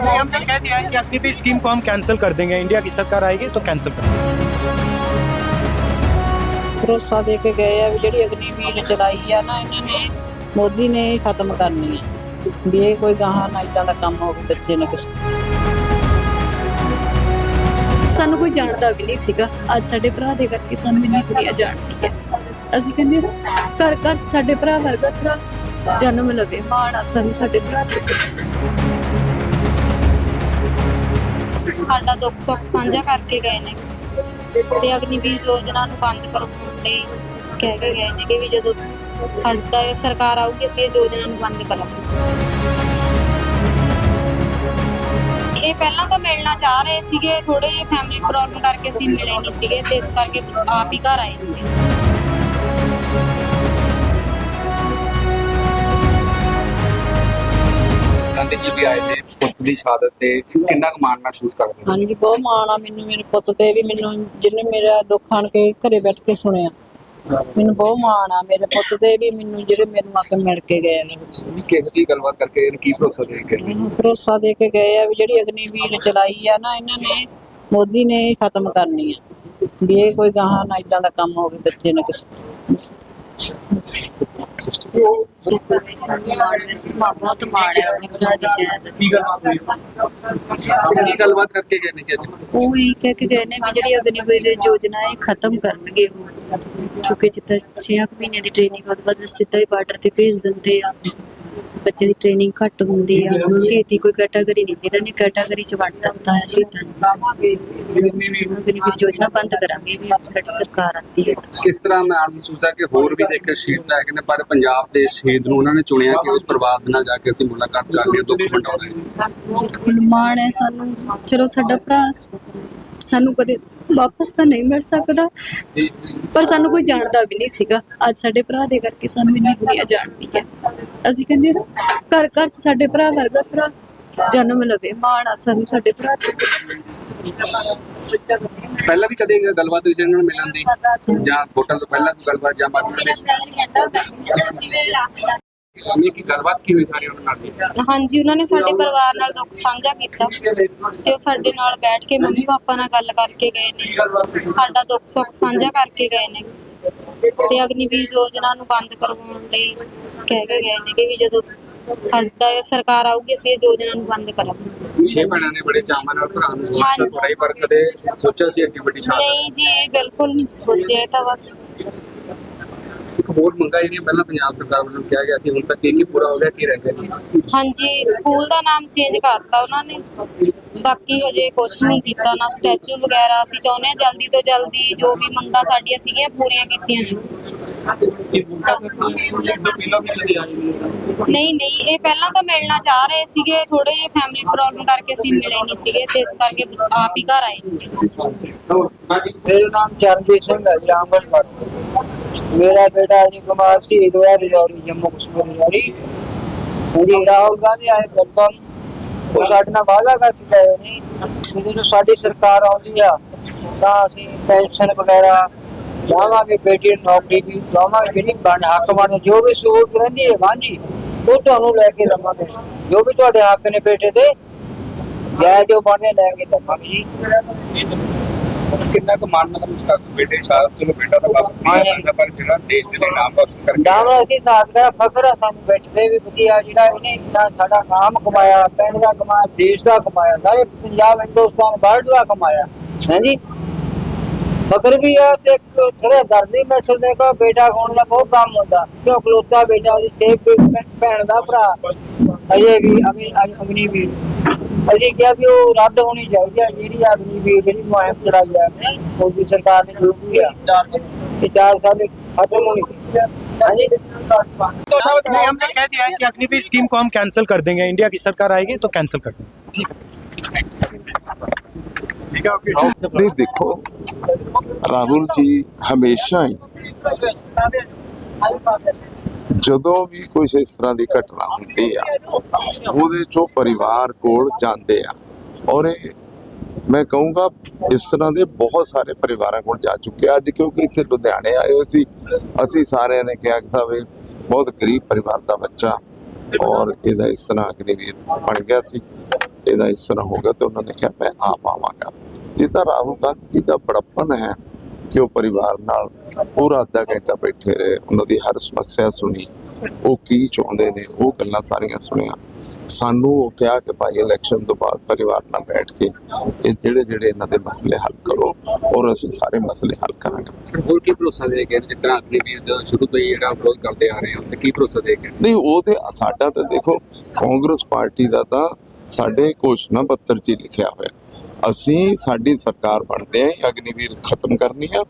नहीं हमने कह दिया है कि अग्निवीर स्कीम को हम कैंसिल कर देंगे इंडिया की सरकार आएगी तो कैंसिल कर देंगे ਭਰੋਸਾ ਦੇ ਕੇ ਗਏ ਆ ਵੀ ਜਿਹੜੀ ਅਗਨੀਵੀਰ ਚਲਾਈ ਆ ਨਾ ਇਹਨਾਂ ਨੇ ਮੋਦੀ ਨੇ ਹੀ ਖਤਮ ਕਰਨੀ ਆ ਵੀ ਇਹ ਕੋਈ ਗਾਹਾਂ ਨਾ ਇਦਾਂ ਦਾ ਕੰਮ ਹੋਵੇ ਬੱਚੇ ਨੇ ਕਿਸੇ ਸਾਨੂੰ ਕੋਈ ਜਾਣਦਾ ਵੀ ਨਹੀਂ ਸੀਗਾ ਅੱਜ ਸਾਡੇ ਭਰਾ ਦੇ ਕਰਕੇ ਸਾਨੂੰ ਇੰਨੀ ਦੁਨੀਆ ਜਾਣਦੀ ਹੈ ਅਸੀਂ ਕਹਿੰਦੇ ਹਾਂ ਘਰ ਘਰ 'ਚ ਸਾਡੇ ਭਰਾ ਵਰਗਾ ਭਰਾ ਜਨਮ ਲਵੇ ਮਾਣ ਆ ਸਾਨੂੰ ਸਾਡੇ ਭਰਾ ਤੇ ਸਾਡਾ ਦੁੱਖ ਸੁੱਖ ਸਾਂਝਾ ਕਰਕੇ ਗਏ ਨੇ। ਤੇ ਅਗਨੀਵੀਰ ਯੋਜਨਾ ਨੂੰ ਬੰਦ ਕਰਵਾਉਣ ਲਈ ਕਹਿ ਕੇ ਗਏ ਨੇ ਕਿ ਵੀ ਜਦੋਂ ਸਾਡਾ ਸਰਕਾਰ ਆਊਗੀ, ਅਸੀਂ ਇਹ ਯੋਜਨਾ ਨੂੰ ਬੰਦ ਕਰਾਂਗੇ। ਇਹ ਪਹਿਲਾਂ ਤਾਂ ਮਿਲਣਾ ਚਾਹ ਰਹੇ ਸੀਗੇ ਥੋੜੇ ਜਿਹੇ ਫੈਮਿਲੀ ਪ੍ਰੋਬਲਮ ਕਰਕੇ ਅਸੀਂ ਮਿਲੇ ਨਹੀਂ ਸੀਗੇ, ਤੇ ਇਸ ਕਰਕੇ ਆਪ ਹੀ ਘਰ ਆਏ ਨੇ। ਗਾਂਧੀ ਜੀ ਵੀ ਆਏ ਨੇ ਪੁੱਤ ਦੀ ਸ਼ਹਾਦਤ ਤੇ ਕਿੰਨਾ ਕੁ ਮਾਣ ਮਹਿਸੂਸ ਕਰਦੇ ਹੋ ਹਾਂਜੀ ਬਹੁਤ ਮਾਣ ਆ ਮੈਨੂੰ ਮੇਰੇ ਪੁੱਤ ਤੇ ਵੀ ਮੈਨੂੰ ਜਿਹਨੇ ਮੇਰਾ ਦੁੱਖ ਆਣ ਕੇ ਘਰੇ ਬੈਠ ਕੇ ਸੁਣਿਆ। ਮੈਨੂੰ ਬਹੁਤ ਮਾਣ ਆ ਮੇਰੇ ਪੁੱਤ ਤੇ ਵੀ ਮੈਨੂੰ ਜਿਹੜੇ ਆ ਕੇ ਮਿਲ ਕੇ ਗਏ ਨੇ। ਕਿਹੋ ਜੀ ਗੱਲਬਾਤ ਕਰਕੇ ਇਹਨੂੰ ਕੀ ਭਰੋਸਾ ਦੇ ਕੇ ਭਰੋਸਾ ਦੇ ਕੇ ਗਏ ਆ ਵੀ ਜਿਹੜੀ ਅਗਨੀਵੀਰ ਚਲਾਈ ਆ ਨਾ ਇਹਨਾਂ ਨੇ ਮੋਦੀ ਨੇ ਖਤਮ ਕਰਨੀ ਆ। ਵੀ ਇਹ ਕੋਈ ਗਾਹਾਂ ਨਾ ਇਦਾਂ ਦਾ ਕੰਮ ਹੋਵੇ ਬੱਚੇ ਨੇ ਕਿਸੇ ਬਿਲਕੁਲ ਬਹੁਤ ਮਾਣ ਹੈ ਆਪਣੇ ਭਰਾ ਦੀ ਸ਼ਹਿਰ ਕੀ ਗੱਲਬਾਤ ਹੋਈ ਕੀ ਗੱਲਬਾਤ ਕਰਕੇ ਗਏ ਨੇ ਜੀ ਉਹ ਇਹ ਕਹਿ ਕੇ ਗਏ ਨੇ ਵੀ ਜਿਹੜੀ ਅਗਨੀਵੀਰ ਯੋਜਨਾ ਇਹ ਖਤਮ ਕਰਨਗੇ ਉਹ ਕਿਉਂਕਿ ਜਿੱਦਾਂ 6 ਮਹੀਨੇ ਦੀ ਟ੍ਰੇਨਿੰਗ ਤੋਂ ਬਾਅਦ ਸਿੱਧਾ ਹੀ ਬਾਰਡਰ ਤੇ ਭੇਜ ਦਿੰਦੇ ਆ। ਬੱਚੇ ਦੀ ਟ੍ਰੇਨਿੰਗ ਘੱਟ ਹੁੰਦੀ ਆ। ਸ਼ਹੀਦੀ ਕੋਈ ਕੈਟਾਗਰੀ ਨਹੀਂ ਇਹਨਾਂ ਨੇ ਕੈਟਾਗਰੀ ਚ ਵੰਡ ਦਿੱਤਾ ਹੈ ਸ਼ਹੀਦਾਂ ਨੂੰ। ਅਗਨੀਵੀਰ ਯੋਜਨਾ ਬੰਦ ਕਰਾਂਗੇ ਵੀ ਸਾਡੀ ਸਰਕਾਰ ਆਉਂਦੀ ਹੈ। ਕਿਸ ਤਰ੍ਹਾਂ ਮੈਂ ਮਹਿਸੂਸ ਹੈ ਕਿ ਹੋਰ ਵੀ ਦੇਖ ਸ਼ਹੀਦ ਹੈਗੇ ਨੇ ਪਰ ਪੰਜਾਬ ਦੇ ਸ਼ਹੀਦ ਨੂੰ ਉਹਨਾਂ ਨੇ ਚੁਣਿਆ ਕਿ ਉਸ ਪਰਿਵਾਰ ਦੇ ਨਾਲ ਜਾ ਕੇ ਅਸੀਂ ਮੁਲਾਕਾਤ ਕਰਕੇ ਦੁੱਖ ਵੰਡਾਉਣਾ ਹੈ ਮਾਣ ਹੈ ਸਾਨੂੰ। ਚਲੋ ਸਾਡਾ ਭਰਾ ਸਾਨੂੰ ਕਦੇ ਵਾਪਸ ਤਾਂ ਨਹੀਂ ਮਿਲ ਸਕਦਾ। ਪਰ ਸਾਨੂੰ ਕੋਈ ਜਾਣਦਾ ਵੀ ਨਹੀਂ ਸੀਗਾ। ਅੱਜ ਸਾਡੇ ਭਰਾ ਦੇ ਕਰਕੇ ਸਾਨੂੰ ਇੰਨੀ ਦੁਨੀਆ ਜਾਣਦੀ ਹੈ। ਅਸੀਂ ਕਹਿੰਦੇ ਹਾਂ ਘਰ ਘਰ 'ਚ ਸਾਡੇ ਭਰਾ ਵਰਗਾ ਭਰਾ ਜਨਮ ਲਵੇ ਮਾਣ ਆ ਸਾਨੂੰ ਸਾਡੇ ਭਰਾ ਤੇ ਪਹਿਲਾਂ ਵੀ ਕਦੇ ਗੱਲਬਾਤ ਹੋਈ ਸੀ ਇਹਨਾਂ ਨੂੰ ਮਿਲਣ ਦੀ? ਜਾਂ ਹੋਟਲ ਤੋਂ ਪਹਿਲਾਂ ਕੋਈ ਗੱਲਬਾਤ ਜਾਂ ਨਹੀਂ ਕੀ ਗੱਲਬਾਤ ਕੀ ਹੋਈ ਸਾਰੀ ਉਹਨਾਂ ਨਾਲ ਦੀ? ਹਾਂਜੀ ਉਹਨਾਂ ਨੇ ਸਾਡੇ ਪਰਿਵਾਰ ਨਾਲ ਦੁੱਖ ਸਾਂਝਾ ਕੀਤਾ। ਤੇ ਉਹ ਸਾਡੇ ਨਾਲ ਬੈਠ ਕੇ ਮੰਮੀ ਪਾਪਾ ਨਾਲ ਗੱਲ ਕਰਕੇ ਗਏ ਨੇ। ਸਾਡਾ ਦੁੱਖ ਸੁੱਖ ਸਾਂਝਾ ਕਰਕੇ ਗਏ ਨੇ। ਤੇ ਅਗਨੀਵੀਰ ਯੋਜਨਾ ਨੂੰ ਬੰਦ ਕਰਵਾਉਣ ਲਈ ਕਹਿ ਕੇ ਗਏ ਨੇ ਕਿ ਵੀ ਜਦੋਂ ਸਾਡਾ ਇਹ ਸਰਕਾਰ ਆਊਗੀ ਅਸੀਂ ਇਹ ਯੋਜਨਾ ਨੂੰ ਬੰਦ ਕਰਾਂਗੇ। ਛੇ ਭੈਣਾਂ ਨੇ ਬੜੇ ਚਾਵਾਂ ਨਾਲ ਭਰਾ ਨੂੰ ਸੋਚਿਆ ਹਾਂਜੀ। ਥੋੜਾ ਹੀ ਪਰ ਕਦੇ ਸੋਚਿਆ ਸੀ ਅੱਗੇ ਵੱਡੀ ਸ਼ਾਨ ਨਹੀਂ ਜੀ ਇਹ ਬਿਲਕੁਲ ਨਹੀਂ ਸੋਚਿਆ ਇਹ ਤਾਂ ਬਸ ਇੱਕ ਹੋਰ ਮੰਗਾ ਜਿਹੜੀਆਂ ਪਹਿਲਾਂ ਪੰਜਾਬ ਸਰਕਾਰ ਵੱਲੋਂ ਕਿਹਾ ਗਿਆ ਸੀ ਹੁਣ ਤੱਕ ਕੀ ਕੀ ਪੂਰਾ ਹੋ ਗਿਆ ਕੀ ਰਹਿ ਗਿਆ? ਜੀ ਹਾਂਜੀ ਸਕੂਲ ਦਾ ਨਾਮ ਚੇਂਜ ਕਰਤਾ ਉਹਨਾਂ ਨੇ। ਬਾਕੀ ਹਜੇ ਕੁਝ ਨਹੀਂ ਕੀਤਾ ਨਾ ਸਟੈਚੂ ਵਗੈਰਾ ਅਸੀਂ ਚਾਹੁੰਦੇ ਹਾਂ ਜਲਦੀ ਤੋਂ ਜਲਦੀ ਜੋ ਵੀ ਮੰਗਾਂ ਸਾਡੀਆਂ ਸੀਗੀਆਂ ਪੂਰੀਆਂ ਕੀਤੀਆਂ ਜਾਣ ਨਹੀਂ ਨਹੀਂ ਇਹ ਪਹਿਲਾਂ ਤਾਂ ਮਿਲਣਾ ਚਾਹ ਰਹੇ ਸੀਗੇ ਥੋੜੇ ਜਿਹੇ ਫੈਮਿਲੀ ਪ੍ਰੋਬਲਮ ਕਰਕੇ ਅਸੀਂ ਮਿਲੇ ਨਹੀਂ ਸੀਗੇ ਤੇ ਇਸ ਕਰਕੇ ਆਪ ਹੀ ਘਰ ਆਏ ਮੇਰਾ ਨਾਮ ਚਰਨਜੀਤ ਸਿੰਘ ਹੈ ਜੀ ਆਂਗਨਵਾੜੀ ਮੇਰਾ ਬੇਟਾ ਅਜੇ ਕੁਮਾਰ ਸ਼ਹੀਦ ਹੋਇਆ ਰਿਜੌਰੀ ਜੰਮੂ ਕਸ਼ਮੀਰ ਰਿਜੌਰੀ ਹਾਂਜੀ ਰਾਹੁਲ ਗਾਂਧੀ ਆਏ ਬਿਲਕੁਲ ਉਹ ਸਾਡੇ ਨਾਲ ਵਾਅਦਾ ਕਰਕੇ ਗਏ ਨੇ। ਜਦੋਂ ਸਾਡੀ ਸਰਕਾਰ ਆਉਂਦੀ ਆ, ਤਾਂ ਅਸੀਂ ਪੈਨਸ਼ਨ ਵਗੈਰਾ ਜਾਵਾਂਗੇ ਬੇਟੀ ਨੌਕਰੀ ਵੀ ਜਾਵਾਂਗੇ ਜਿਹੜੀ ਬਣ ਹੱਕ ਬਣ ਜੋ ਵੀ ਸਹੂਲਤ ਰਹਿੰਦੀ ਹੈ ਵਾਂਝੀ ਉਹ ਤੁਹਾਨੂੰ ਲੈ ਕੇ ਦਵਾਂਗੇ। ਜੋ ਵੀ ਤੁਹਾਡੇ ਹੱਕ ਨੇ ਬੇਟੇ ਦੇ ਜੈ ਜੋ ਬਣੇ ਲੈ ਕੇ ਦਵਾਂਗੇ ਜੀ। ਕਿੰਨਾ ਕੁ ਮਾਣ ਮਹਿਸੂਸ ਕਰਦੇ ਬੇਟੇ ਸ਼ਾਇਦ ਚਲੋ ਬੇਟਾ ਤਾਂ ਵਾਪਸ ਨਹੀਂ ਸਕਦਾ ਪਰ ਜਿਹੜਾ ਦੇਸ਼ ਦੇ ਲਈ ਨਾਮ ਰੋਸ਼ਨ ਕਰਕੇ ਨਾਮ ਅਸੀਂ ਸਾਥ ਦਾ ਫਕਰ ਆ ਸਾਨੂੰ ਬੈਠਦੇ ਵੀ ਵਧੀਆ ਜਿਹੜਾ ਇਹਨੇ ਇੰਨਾ ਸਾਡਾ ਨਾਮ ਕਮਾਇਆ ਪਿੰਡ ਦਾ ਕਮਾਇਆ ਦੇਸ਼ ਦਾ ਕਮਾਇਆ ਸਾਰੇ ਪੰਜਾਬ ਹਿੰਦੁਸਤਾਨ ਵਰਲਡ ਦਾ ਕਮਾਇਆ ਹਾਂਜੀ ਫਕਰ ਵੀ ਆ ਤੇ ਥੋੜਾ ਦਰਦ ਵੀ ਮਹਿਸੂਸ ਨੇ ਕੋ ਬੇਟਾ ਹੋਣ ਦਾ ਬਹੁਤ ਕੰਮ ਹੁੰਦਾ ਕਿਉਂ ਖਲੋਤਾ ਬੇਟਾ ਦੀ ਸੇਵ ਭੈਣ ਦਾ ਭਰਾ ਅਜੇ ਵੀ ਅਗਨੀ ਅਗਨੀ ਵੀ। ਅਸੀਂ ਕਿਹਾ ਵੀ ਉਹ ਰੱਦ ਹੋਣੀ ਚਾਹੀਦੀ ਹੈ ਜਿਹੜੀ ਅਗਨੀ ਵੀ ਜਿਹੜੀ ਮੁਹਿੰਮ ਚਲਾਈ ਆ ਮੋਦੀ ਸਰਕਾਰ ਨੇ ਜੋ ਵੀ ਆ ਇਹ ਚਾਰ ਸਾਲ ਖਤਮ ਹੋਣੀ ਚਾਹੀਦੀ ਹੈ ਹਾਂਜੀ नहीं हमने कह दिया है कि अग्निवीर स्कीम को हम कैंसिल कर देंगे इंडिया की सरकार आएगी तो कैंसिल कर देंगे ਨਹੀਂ ਦੇਖੋ ਰਾਹੁਲ ਜੀ ਹਮੇਸ਼ਾ ਹੀ ਜਦੋਂ ਵੀ ਕੋਈ ਇਸ ਤਰ੍ਹਾਂ ਦੀ ਘਟਨਾ ਹੁੰਦੀ ਆ, ਉਹਦੇ ਚੋਂ ਪਰਿਵਾਰ ਕੋਲ ਜਾਂਦੇ ਆ। ਔਰ ਇਹ ਮੈਂ ਕਹੂੰਗਾ, ਇਸ ਤਰ੍ਹਾਂ ਦੇ ਬਹੁਤ ਸਾਰੇ ਪਰਿਵਾਰਾਂ ਕੋਲ ਜਾ ਚੁੱਕੇ ਅੱਜ ਕਿਉਂਕਿ ਇੱਥੇ ਲੁਧਿਆਣੇ ਆਏ ਹੋਏ ਸੀ, ਅਸੀਂ ਸਾਰਿਆਂ ਨੇ ਕਿਹਾ ਕਿ ਸਾਹਿਬ ਇਹ ਬਹੁਤ ਗਰੀਬ ਪਰਿਵਾਰ ਦਾ ਬੱਚਾ ਔਰ ਇਹਦਾ ਇਸ ਤਰ੍ਹਾਂ ਅਗਨੀਵੀਰ ਬਣ ਗਿਆ ਸੀ, ਇਹਦਾ ਇਸ ਤਰ੍ਹਾਂ ਹੋਗਾ ਤੇ ਉਹਨਾਂ ਨੇ ਕਿਹਾ, ਮੈਂ ਆਪ ਆਵਾਂਗਾ। ਇਹ ਤਾਂ ਰਾਹੁਲ ਗਾਂਧੀ ਜੀ ਦਾ ਬੜਪਨ ਹੈ। ਕਿ ਉਹ ਪਰਿਵਾਰ ਨਾਲ ਪੂਰਾ ਅੱਧਾ ਘੰਟਾ ਬੈਠੇ ਰਹੇ? ਉਹਨਾਂ ਦੀ ਹਰ ਸਮੱਸਿਆ ਸੁਣੀ। ਉਹ ਕੀ ਚਾਹੁੰਦੇ ਨੇ? ਉਹ ਗੱਲਾਂ ਸਾਰੀਆਂ ਸੁਣੀਆਂ। ਸਾਨੂੰ ਉਹ ਕਿਹਾ ਕਿ ਭਾਈ ਇਲੈਕਸ਼ਨ ਤੋਂ ਬਾਅਦ ਪਰਿਵਾਰ ਨਾਲ ਬੈਠ ਕੇ ਇਹ ਜਿਹੜੇ ਜਿਹੜੇ ਇਹਨਾਂ ਦੇ ਮਸਲੇ ਹੱਲ ਕਰੋ ਔਰ ਅਸੀਂ ਸਾਰੇ ਮਸਲੇ ਹੱਲ ਕਰਾਂਗੇ। ਸਰ ਹੋਰ ਕੀ ਭਰੋਸਾ ਦੇ ਕੇ ਜਿਸ ਤਰ੍ਹਾਂ ਅਗਨੀਵੀਰ ਦਾ ਸ਼ੁਰੂ ਤੋਂ ਹੀ ਜਿਹੜਾ ਵਿਰੋਧ ਕਰਦੇ ਆ ਰਹੇ ਹੋ ਤੇ ਕੀ ਭਰੋਸਾ ਦੇ ਕੇ? ਨਹੀਂ ਉਹ ਤੇ ਸਾਡਾ ਤਾਂ ਦੇਖੋ ਕਾਂਗਰਸ ਪਾਰਟੀ ਦਾ ਤਾਂ ਸਾਡੇ ਘੋਸ਼ਣਾ ਪੱਤਰ 'ਚ ਹੀ ਲਿਖਿਆ ਹੋਇਆ। ਅਸੀਂ ਸਾਡੀ ਸਰਕਾਰ ਬਣਦੇ ਆ ਅਗਨੀਵੀਰ ਖਤਮ ਕਰਨੀ ਆ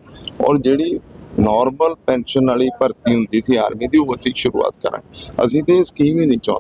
ਔਰ ਜਿਹੜੀ ਨਾਰਮਲ ਪੈਨਸ਼ਨ ਵਾਲੀ ਭਰਤੀ ਹੁੰਦੀ ਸੀ ਆਰਮੀ ਦੀ, ਉਹ ਅਸੀਂ ਸ਼ੁਰੂਆਤ ਕਰਾਂਗੇ। ਅਸੀਂ ਤੇ ਇਹ ਸਕੀਮ ਹੀ ਨਹੀਂ ਚਾਹੁੰਦੇ।